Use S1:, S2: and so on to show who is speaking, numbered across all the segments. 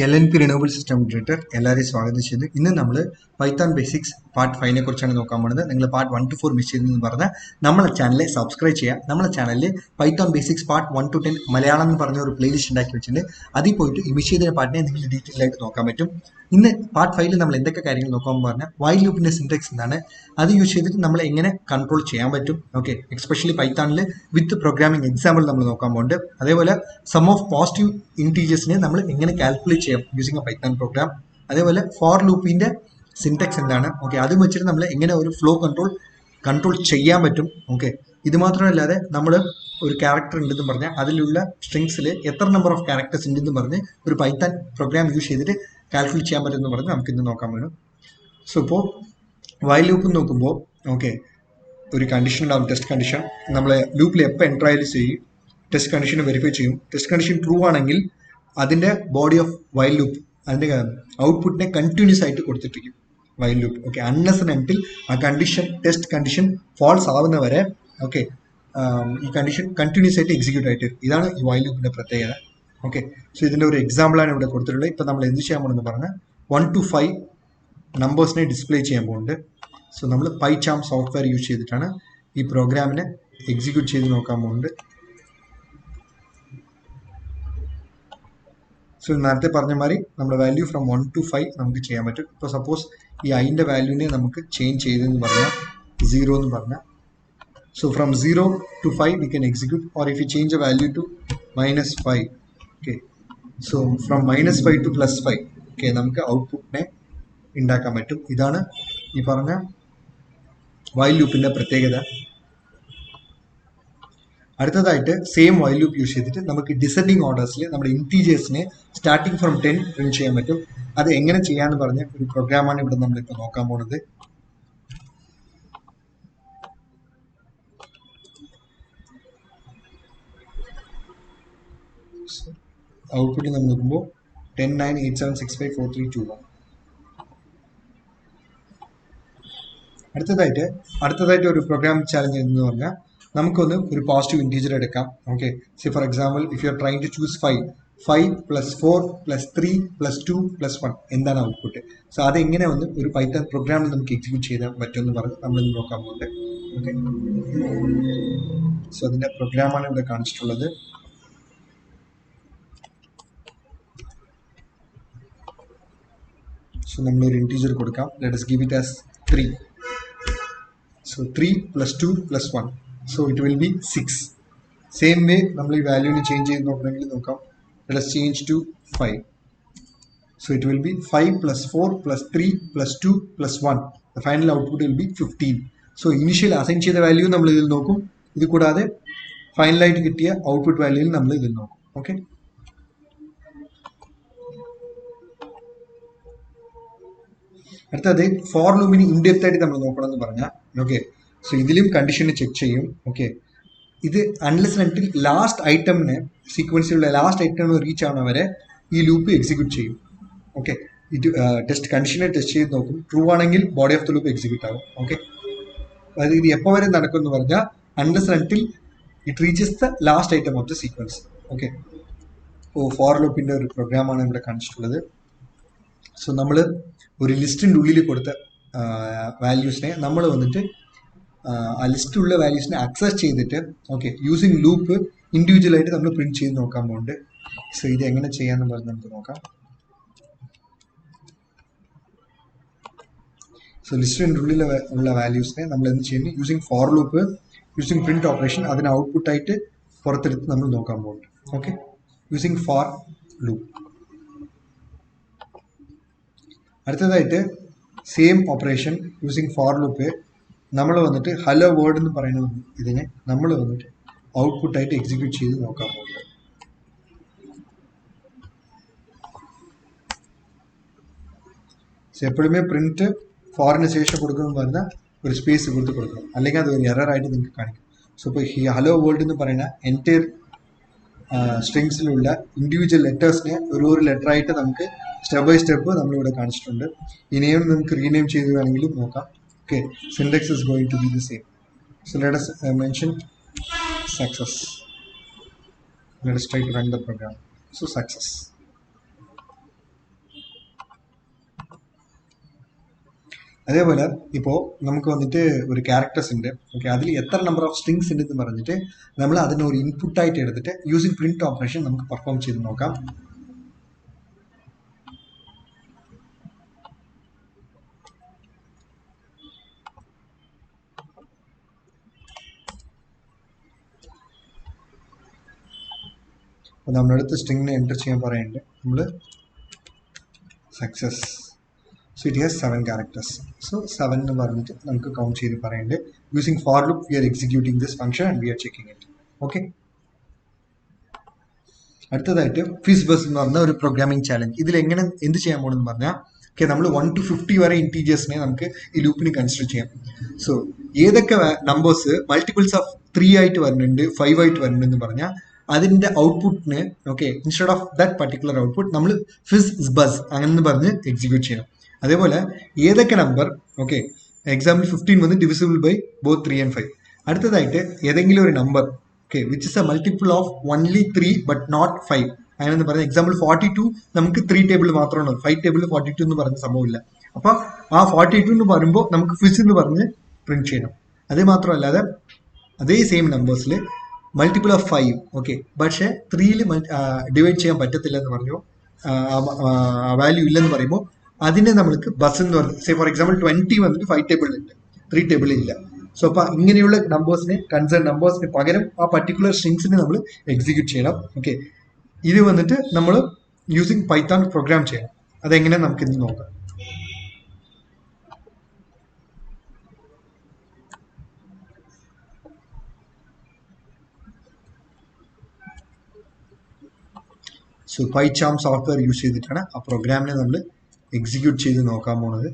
S1: L N P renewable system operator എല്ലാവരെയും സ്വാഗതം ചെയ്തു. ഇന്ന് നമ്മൾ പൈത്താൻ ബേസിക്സ് പാർട്ട് ഫൈവിനെ കുറിച്ചാണ് നോക്കാൻ പോകുന്നത്. നിങ്ങൾ part one two four miss ചെയ്തെന്ന് പറഞ്ഞാൽ നമ്മളെ ചാനലിൽ സബ്സ്ക്രൈബ് ചെയ്യുക നമ്മളെ ചാനലിൽ Python basics part one two ten Malayalam എന്ന് പറഞ്ഞ ഒരു പ്ലേലിസ്റ്റ് ഉണ്ടാക്കി വെച്ചിട്ടുണ്ട്. അതിൽ പോയിട്ട് ഈ മിസ് ചെയ്ത പാർട്ടിനെ നിങ്ങൾ ഡീറ്റെയിൽ ആയിട്ട് നോക്കാൻ പറ്റും. ഇന്ന് പാർട്ട് ഫൈവിൽ നമ്മൾ എന്തൊക്കെ കാര്യങ്ങൾ നോക്കാൻ പറഞ്ഞാൽ വൈൽ ലൂപ്പിന്റെ സിൻഡെക്സ് എന്താണ് അത് യൂസ് ചെയ്തിട്ട് നമ്മൾ എങ്ങനെ കൺട്രോൾ ചെയ്യാൻ പറ്റും. ഓക്കെ എക്സ്പെഷ്യലി പൈത്താണിൽ വിത്ത് പ്രോഗ്രാമിംഗ് എക്സാമ്പിൾ നമ്മൾ നോക്കാൻ പോകുന്നുണ്ട്. അതേപോലെ സം ഓഫ് പോസിറ്റീവ് ഇന്റീജേഴ്സിനെ നമ്മൾ എങ്ങനെ കാൽക്കുലേറ്റ് ചെയ്യാം യൂസിങ് എ പൈത്താൻ പ്രോഗ്രാം അതേപോലെ ഫോർ ലൂപ്പിന്റെ സിൻടെക്സ് എന്താണ്? ഓക്കെ അത് വെച്ചിട്ട് നമ്മൾ എങ്ങനെ ഒരു ഫ്ലോ കൺട്രോൾ കൺട്രോൾ ചെയ്യാൻ പറ്റും? ഓക്കെ ഇത് മാത്രമല്ലാതെ നമ്മൾ ഒരു ക്യാരക്ടർ ഉണ്ടെന്ന് പറഞ്ഞാൽ അതിലുള്ള സ്ട്രിങ്സിൽ എത്ര നമ്പർ ഓഫ് ക്യാരക്ടേഴ്സ് ഉണ്ടെന്ന് പറഞ്ഞ് ഒരു പൈത്താൻ പ്രോഗ്രാം യൂസ് ചെയ്തിട്ട് കാൽക്കുലേറ്റ് ചെയ്യാൻ പറ്റുമെന്ന് പറഞ്ഞ് നമുക്ക് ഇന്ന് നോക്കാൻ വേണം. സോ ഇപ്പോൾ വൈ ലൂപ്പ് നോക്കുമ്പോൾ ഓക്കെ ഒരു കണ്ടീഷൻ ഉണ്ടാവും ടെസ്റ്റ് കണ്ടീഷൻ നമ്മൾ ലൂപ്പിൽ എപ്പോൾ ആയാലും ചെയ്യും ടെസ്റ്റ് കണ്ടീഷൻ വെരിഫൈ ചെയ്യും. ടെസ്റ്റ് കണ്ടീഷൻ ട്രൂ ആണെങ്കിൽ അതിന്റെ ബോഡി ഓഫ് വൈൽഡ് ലൂപ്പ് അതിന്റെ ഔട്ട്പുട്ടിനെ കണ്ടിന്യൂസ് ആയിട്ട് കൊടുത്തിട്ടിരിക്കും while loop okay unless until ആ കണ്ടീഷൻ ടെസ്റ്റ് കണ്ടീഷൻ ഫോൾസ് ആവുന്ന വരെ ഓക്കെ ഈ കണ്ടീഷൻ കണ്ടിന്യൂസ് ആയിട്ട് എക്സിക്യൂട്ട് ആയിട്ട്. ഇതാണ് ഈ വൈൽഡ് ലൂപ്പിന്റെ പ്രത്യേകത. ഓക്കെ സോ ഇതിന്റെ ഒരു എക്സാമ്പിളാണ് ഇവിടെ കൊടുത്തിട്ടുള്ളത്. ഇപ്പം നമ്മൾ എന്ത് ചെയ്യാൻ പോകണമെന്ന് പറഞ്ഞാൽ വൺ ടു ഫൈവ് നമ്പേഴ്സിനെ ഡിസ്പ്ലേ ചെയ്യാൻ പോകുന്നുണ്ട്. സോ നമ്മൾ പൈ ചാം സോഫ്റ്റ്വെയർ യൂസ് ചെയ്തിട്ടാണ് ഈ പ്രോഗ്രാമിനെ എക്സിക്യൂട്ട് ചെയ്ത് നോക്കാൻ പോകുന്നുണ്ട്. സോ നേരത്തെ പറഞ്ഞ മാതിരി നമ്മുടെ value from one two five നമുക്ക് ചെയ്യാൻ പറ്റും. ഇപ്പോൾ സപ്പോസ് ഈ ഐന്റെ വാല്യൂവിനെ നമുക്ക് ചേഞ്ച് ചെയ്തെന്ന് പറഞ്ഞാൽ സീറോ എന്ന് പറഞ്ഞാൽ so from zero to five we can execute or if you change a value to minus five okay so from minus five to plus five okay നമുക്ക് ഔട്ട്പുട്ടിനെ ഉണ്ടാക്കാൻ പറ്റും. ഇതാണ് ഈ പറഞ്ഞ വൈൽ ലൂപ്പിന്റെ പ്രത്യേകത. അടുത്തതായിട്ട് സെയിം വൈൽ ലൂപ്പ് യൂസ് ചെയ്തിട്ട് നമുക്ക് ഡിസെൻഡിങ് ഓർഡേഴ്സിൽ നമ്മുടെ ഇന്റീജേഴ്സിനെ സ്റ്റാർട്ടിങ് ഫ്രം ടെൻ പ്രിന്റ് ചെയ്യാൻ പറ്റും. അത് എങ്ങനെ ചെയ്യാന്ന് പറഞ്ഞ ഒരു പ്രോഗ്രാമാണ് ഇവിടെ നമ്മളിപ്പോൾ നോക്കാൻ പോണത്. ഔട്ട്പുട്ട് നമ്മൾ നോക്കുമ്പോൾ ten nine eight seven six five four three two one അടുത്തതായിട്ട് അടുത്തതായിട്ട് ഒരു പ്രോഗ്രാം ചാലഞ്ച് എന്ന് പറഞ്ഞാൽ നമുക്കൊന്ന് ഒരു പോസിറ്റീവ് ഇന്റീജർ എടുക്കാം. Okay see for example if you are trying to choose five five plus four plus three plus two plus one എന്താണ് output so അതെങ്ങനെ ഒന്ന് ഒരു പൈത്തൺ പ്രോഗ്രാമിൽ നമുക്ക് എക്സിക്യൂട്ട് ചെയ്താൽ പറ്റുമെന്ന് പറഞ്ഞ് നമ്മൾ നോക്കാൻ പോകുന്നത് ഓക്കെ സോ അതിന്റെ പ്രോഗ്രാമാണ് ഇവിടെ കാണിച്ചിട്ടുള്ളത്. സോ നമ്മളൊരു ഇന്റീജർ കൊടുക്കാം. Let give it as three so three plus two plus one so it will be six same way നമ്മൾ ഈ വാല്യൂവിന് ചേഞ്ച് ചെയ്ത് നോക്കണമെങ്കിൽ നോക്കാം. Let's change to five so it will be five plus four plus three plus two plus one the final output will be fifteen so initial assign ചെയ്ത value നമ്മൾ ഇതിൽ നോക്കും. ഇത് കൂടാതെ ഫൈനലായിട്ട് കിട്ടിയ ഔട്ട്പുട്ട് വാല്യൂവിൽ നമ്മൾ ഇതിൽ നോക്കും. ഓക്കെ അടുത്തത് ഫോർ ലൂമിന് ഇൻഡെപ്ത് ആയിട്ട് നമ്മൾ നോക്കണം എന്ന് പറഞ്ഞാൽ ഓക്കെ സോ ഇതിലും കണ്ടീഷന് ചെക്ക് ചെയ്യും. ഓക്കെ ഇത് അൺലെസ് അൺടിൽ ലാസ്റ്റ് ഐറ്റമിന് സീക്വൻസിലുള്ള ലാസ്റ്റ് ഐറ്റം റീച്ച് ആവുന്ന വരെ ഈ ലൂപ്പ് എക്സിക്യൂട്ട് ചെയ്യും. ഓക്കെ ഇത് ടെസ്റ്റ് കണ്ടീഷനെ ടെസ്റ്റ് ചെയ്ത് നോക്കും. ട്രൂ ആണെങ്കിൽ body of the loop execute ആവും. ഓക്കെ അതായത് ഇത് എപ്പോൾ വരെ നടക്കും എന്ന് പറഞ്ഞാൽ unless until it reaches the last item of the sequence okay oh for ലൂപ്പിന്റെ ഒരു പ്രോഗ്രാമാണ് ഇവിടെ കാണിച്ചിട്ടുള്ളത്. സോ നമ്മൾ ഒരു ലിസ്റ്റിന്റെ ഉള്ളിൽ കൊടുത്ത വാല്യൂസിനെ നമ്മൾ വന്നിട്ട് ആ ലിസ്റ്റിലുള്ള വാല്യൂസിനെ അക്സസ് ചെയ്തിട്ട് ഓക്കെ യൂസിങ് ലൂപ്പ് ഇൻഡിവിജ്വലായിട്ട് നമ്മൾ പ്രിന്റ് ചെയ്ത് നോക്കാൻ പോകുന്നുണ്ട് സോ ഇത് എങ്ങനെ ചെയ്യാന്ന് പറഞ്ഞ് നമുക്ക് നോക്കാം. സോ ലിസ്റ്റിന്റെ ഉള്ളിൽ ഉള്ള വാല്യൂസിനെ നമ്മൾ എന്ത് ചെയ്യുന്നു? Using for loop using print operation അതിന് ഔട്ട്പുട്ടായിട്ട് പുറത്തെടുത്ത് നമ്മൾ നോക്കാൻ പോകുന്നുണ്ട് ഓക്കെ യൂസിങ് ഫോർ ലൂപ്പ് അടുത്തതായിട്ട് same operation using for loop നമ്മൾ വന്നിട്ട് ഹലോ വേൾഡ് എന്ന് പറയുന്നത് ഇതിനെ നമ്മൾ വന്നിട്ട് ഔട്ട്പുട്ടായിട്ട് എക്സിക്യൂട്ട് ചെയ്ത് നോക്കാൻ പോകുന്നത് എപ്പോഴുമേ പ്രിന്റ് ഫോറിന് ശേഷം കൊടുക്കുന്നു പറഞ്ഞാൽ ഒരു സ്പേസ് കൊടുത്ത് കൊടുക്കണം. അല്ലെങ്കിൽ അത് ഒരു എറർ ആയിട്ട് നിങ്ങൾക്ക് കാണിക്കും. സോ ഇപ്പോൾ ഈ ഹലോ വേൾഡ് എന്ന് പറയുന്ന എന്റയർ സ്ട്രിങ്സിലുള്ള ഇൻഡിവിജ്വൽ ലെറ്റേഴ്സിനെ ഒരു ഒരു ലെറ്റർ ആയിട്ട് നമുക്ക് സ്റ്റെപ്പ് ബൈ സ്റ്റെപ്പ് നമ്മളിവിടെ കാണിച്ചിട്ടുണ്ട്. ഇനിയും നമുക്ക് റീനെയിം ചെയ്ത് വേണമെങ്കിലും നോക്കാം. okay syntax is going to be the same. So let us uh, mention success. Let us try to run the program. So success. അതേപോലെ ഇപ്പോൾ നമുക്ക് വന്നിട്ട് ഒരു ക്യാരക്ടേഴ്സ് ഉണ്ട്. ഓക്കെ അതിൽ എത്ര നമ്പർ ഓഫ് സ്ട്രിങ്സ് ഉണ്ടെന്ന് പറഞ്ഞിട്ട് നമ്മൾ അതിനൊരു ഇൻപുട്ടായിട്ട് എടുത്തിട്ട് യൂസിങ് പ്രിന്റ് ഓപ്പറേഷൻ നമുക്ക് പെർഫോം ചെയ്ത് നോക്കാം. അപ്പോൾ നമ്മുടെ അടുത്ത് സ്ട്രിങ്ങിനെ എന്റർ ചെയ്യാൻ പറയുന്നുണ്ട് നമ്മൾ success so it has seven characters so seven എന്ന് പറഞ്ഞിട്ട് നമുക്ക് കൗണ്ട് ചെയ്ത് പറയുന്നുണ്ട് using for look we are executing this function and we are checking it okay അടുത്തതായിട്ട് ഫിസ് ബസ് എന്ന് പറഞ്ഞ ഒരു പ്രോഗ്രാമിംഗ് ചാലഞ്ച് ഇതിൽ എങ്ങനെ എന്ത് ചെയ്യാൻ പോകണമെന്ന് പറഞ്ഞാൽ ഓക്കെ നമ്മൾ വൺ ടു ഫിഫ്റ്റി വരെ ഇന്റീജിയേഴ്സിനെ നമുക്ക് ഈ ലൂപ്പിന് കൺസിഡർ ചെയ്യാം. സോ ഏതൊക്കെ നമ്പേഴ്സ് മൾട്ടിപ്പിൾസ് ഓഫ് ത്രീ ആയിട്ട് വരുന്നുണ്ട് ഫൈവ് ആയിട്ട് വരുന്നുണ്ടെന്ന് പറഞ്ഞാൽ അതിന്റെ ഔട്ട്പുട്ടിന് okay instead of that particular output നമ്മൾ ഫിസ് ബസ് അങ്ങനെ പറഞ്ഞ് എക്സിക്യൂട്ട് ചെയ്യണം. അതേപോലെ ഏതൊക്കെ നമ്പർ ഓക്കെ എക്സാമ്പിൾ ഫിഫ്റ്റീൻ വന്ന് divisible by both three and five അടുത്തതായിട്ട് ഏതെങ്കിലും ഒരു number okay which is a multiple of only three but not five അങ്ങനെ പറഞ്ഞ എക്സാമ്പിൾ ഫോർട്ടി ടു നമുക്ക് ത്രീ ടേബിൾ മാത്രമാണ് ഫൈവ് ടേബിൾ ഫോർട്ടി ടു എന്ന് പറഞ്ഞ സംഭവമില്ല അപ്പൊ ആ ഫോർട്ടി ടു എന്ന് പറയുമ്പോൾ നമുക്ക് ഫിസ് എന്ന് പറഞ്ഞ് പ്രിന്റ് ചെയ്യണം. അത് മാത്രമല്ലാതെ അതേ സെയിം നമ്പേഴ്സിൽ മൾട്ടിപ്പിൾ ഓഫ് ഫൈവ് ഓക്കെ പക്ഷേ ത്രീയിൽ ഡിവൈഡ് ചെയ്യാൻ പറ്റത്തില്ല എന്ന് പറഞ്ഞു വാല്യൂ ഇല്ലെന്ന് പറയുമ്പോൾ അതിനെ നമ്മൾക്ക് ബസ് എന്ന് പറഞ്ഞു സേ ഫോർ എക്സാമ്പിൾ ട്വന്റി വന്നിട്ട് ഫൈവ് ടേബിൾ ഉണ്ട്. ത്രീ ടേബിൾ ഇല്ല. സോ അപ്പൊ ഇങ്ങനെയുള്ള നമ്പേഴ്സിനെ കൺസേൺ നമ്പേഴ്സിന് പകരം ആ പർട്ടിക്കുലർ സ്ട്രിങ്സിനെ നമ്മൾ എക്സിക്യൂട്ട് ചെയ്യണം ഓക്കെ ഇത് വന്നിട്ട് നമ്മൾ യൂസിങ് പൈത്താൻ പ്രോഗ്രാം ചെയ്യണം. അതെങ്ങനെ നമുക്ക് ഇന്ന് നോക്കാം. സോ പൈച്ചാം സോഫ്റ്റ്വെയർ യൂസ് ചെയ്തിട്ടാണ് ആ പ്രോഗ്രാമിനെ നമ്മൾ എക്സിക്യൂട്ട് ചെയ്ത് നോക്കാൻ പോണത്.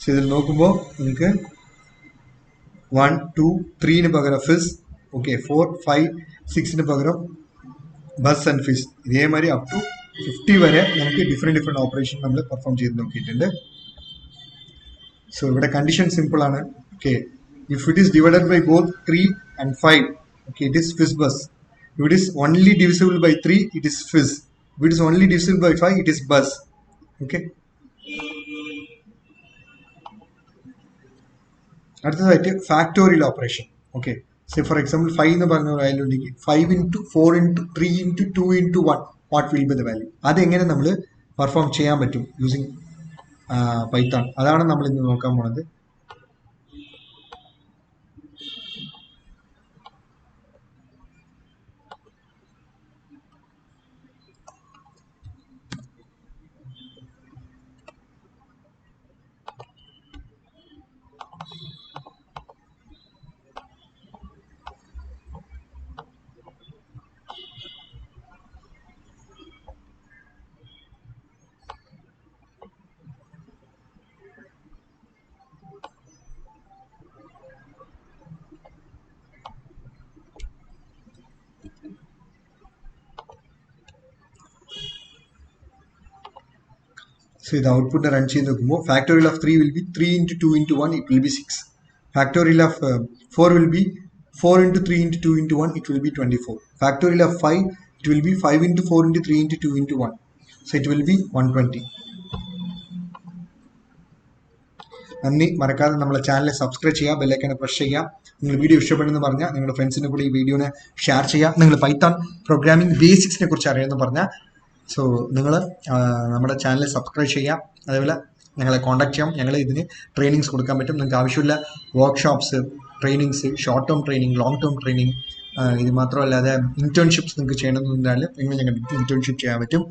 S1: സോ ഇതിൽ നോക്കുമ്പോൾ നിങ്ങൾക്ക് വൺ ടു ത്രീന് പകരം ഫിസ് ഓക്കെ ഫോർ ഫൈവ് സിക്സിന് പകരം ബസ് ആൻഡ് ഫിസ് ഇതേമാതിരി അപ് ടു ഫിഫ്റ്റി വരെ നമുക്ക് ഡിഫറെന്റ് ഡിഫറെന്റ് ഓപ്പറേഷൻ നമ്മൾ പെർഫോം ചെയ്ത് നോക്കിയിട്ടുണ്ട്. സോ ഇവിടെ കണ്ടീഷൻ സിമ്പിൾ ആണ്. Okay if it is divided by both three and five okay it is fizz buzz if it is only divisible by 3 it is fizz. If it is only divisible by 5 it is buzz. Okay? അടുത്തതായിട്ട് factorial operation okay say for example five എന്ന് പറഞ്ഞ value ഉണ്ടെങ്കിൽ five into four into three into two into one what will be the value അതെങ്ങനെ നമ്മൾ perform ചെയ്യാൻ പറ്റും using പൈത്താൺ അതാണ് നമ്മൾ ഇന്ന് നോക്കാൻ പോണത്. So the output run ചെയ്ത് നോക്കുമ്പോൾ factorial of 3 will be 3 into 2 into 1 it will be 6. Factorial of uh, 4 will be 4 into 3 into 2 into 1 it will be 24. Factorial of 5 it will be 5 into 4 into 3 into 2 into 1. So it will be 120. നന്ദി മറക്കാതെ നമ്മളെ channel subscribe ചെയ്യുക ബെല്ലൈക്കനെ press ചെയ്യുക നിങ്ങൾ video ഇഷ്ടപ്പെടുന്നു പറഞ്ഞാൽ നിങ്ങളുടെ ഫ്രണ്ട്സിനെ കൂടി ഈ വീഡിയോനെ ഷെയർ ചെയ്യുക നിങ്ങൾ പൈത്താൻ പ്രോഗ്രാമിംഗ് ബേസിക്സിനെ കുറിച്ച് അറിയുമെന്ന് പറഞ്ഞാൽ സോ നിങ്ങൾ നമ്മുടെ ചാനൽ സബ്സ്ക്രൈബ് ചെയ്യാം. അതേപോലെ ഞങ്ങളെ കോൺടാക്ട് ചെയ്യാം. ഞങ്ങൾ ഇതിന് ട്രെയിനിങ്സ് കൊടുക്കാൻ പറ്റും. നിങ്ങൾക്ക് ആവശ്യമുള്ള workshops trainings short term training long term training ഇത് മാത്രമല്ലാതെ ഇന്റേൺഷിപ്സ് നിങ്ങൾക്ക് ചെയ്യണമെന്നുണ്ടെങ്കിൽ നിങ്ങൾ ഞങ്ങൾക്ക് ഇന്റേൺഷിപ്പ് ചെയ്യാൻ പറ്റും?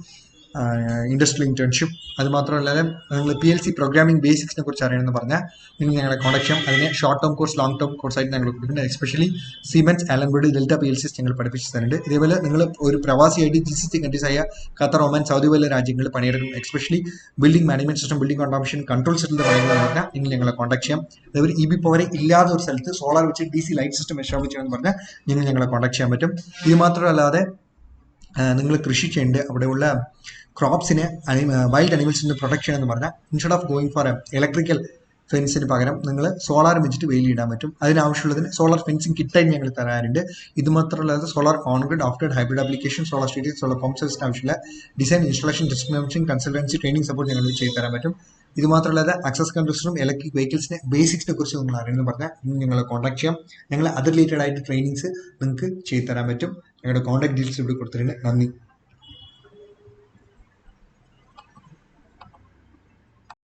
S1: ഇൻഡസ്ട്രിയൽ ഇന്റേൺഷിപ്പ് അത് മാത്രമല്ലാതെ നിങ്ങൾ പി എൽ സി പ്രോഗ്രാമിംഗ് ബേസിക്സിനെ കുറിച്ച് അറിയണമെന്ന് പറഞ്ഞാൽ നിങ്ങൾ ഞങ്ങളെ കോൺടാക്ട് ചെയ്യാം. അതിന് short term course long term course ആയിട്ട് ഞങ്ങൾ കൊടുക്കുന്നുണ്ട് എസ്പെഷ്യലി സിമെൻസ് ആലൻബോർഡ് ഡെൽറ്റ പി എൽ സിസ് ഞങ്ങൾ പഠിപ്പിച്ചു തരുന്നുണ്ട്. ഇതേപോലെ നിങ്ങൾ ഒരു പ്രവാസിയായിട്ട് ജി സി സി കൺട്രീസ് ആയ ഖത്തർ ഒമാൻ സൗദി പോലെ രാജ്യങ്ങളിൽ പണിയെടുക്കും especially building management system building കോൺട്രാമിഷൻ control സെറ്റിൽ പറയുന്നത് പറഞ്ഞാൽ നിങ്ങൾ ഞങ്ങളെ കോൺടാക്ട് ചെയ്യാം. അതേപോലെ ഇ ബി പവർ ഇല്ലാത്ത ഒരു സ്ഥലത്ത് സോളാർ വെച്ച് D C light system establish ചെയ്യണമെന്ന് പറഞ്ഞാൽ നിങ്ങൾ ഞങ്ങളെ കോൺടാക്ട് ചെയ്യാൻ പറ്റും. ഇത് മാത്രമല്ലാതെ നിങ്ങൾ കൃഷി ചെയ്യേണ്ടത് അവിടെയുള്ള ക്രോപ്സിനെ വൈൽഡ് അനിമൽസിന്റെ പ്രൊട്ടക്ഷൻ എന്ന് പറഞ്ഞാൽ instead of going for electrical ഫെൻസിന് പകരം നിങ്ങൾ സോളാർ വെച്ചിട്ട് വെയിലിടാൻ പറ്റും. അതിനാവശ്യമുള്ളതിന് സോളാർ ഫെൻസിങ് കിറ്റായി ഞങ്ങൾ തരാറുണ്ട്. ഇത് മാത്രമല്ലാതെ solar concrete after hybrid application solar state solar pump സർവീസിന് ആവശ്യമില്ല design installation distribution consultancy training support ഞങ്ങൾ ചെയ്ത് തരാൻ പറ്റും. ഇത് മാത്രമല്ലാതെ അക്സസ് കൺട്രസ്റ്ററും ഇലക്ട്രിക് വെഹിക്കിൾസിന്റെ ബേസിക്സിനെ കുറിച്ച് നിങ്ങൾ അറിയണമെന്ന് പറഞ്ഞാൽ നിങ്ങൾ കോൺടാക്ട് ചെയ്യാം. ഞങ്ങൾ അത് റിലേറ്റഡ് ആയിട്ട് ട്രെയിനിങ്സ് നിങ്ങൾക്ക് ചെയ്തു തരാൻ പറ്റും. ഞങ്ങളുടെ കോൺടാക്ട് ഡീറ്റെയിൽസ് ഇവിടെ കൊടുത്തിട്ടുണ്ട്. നന്ദി.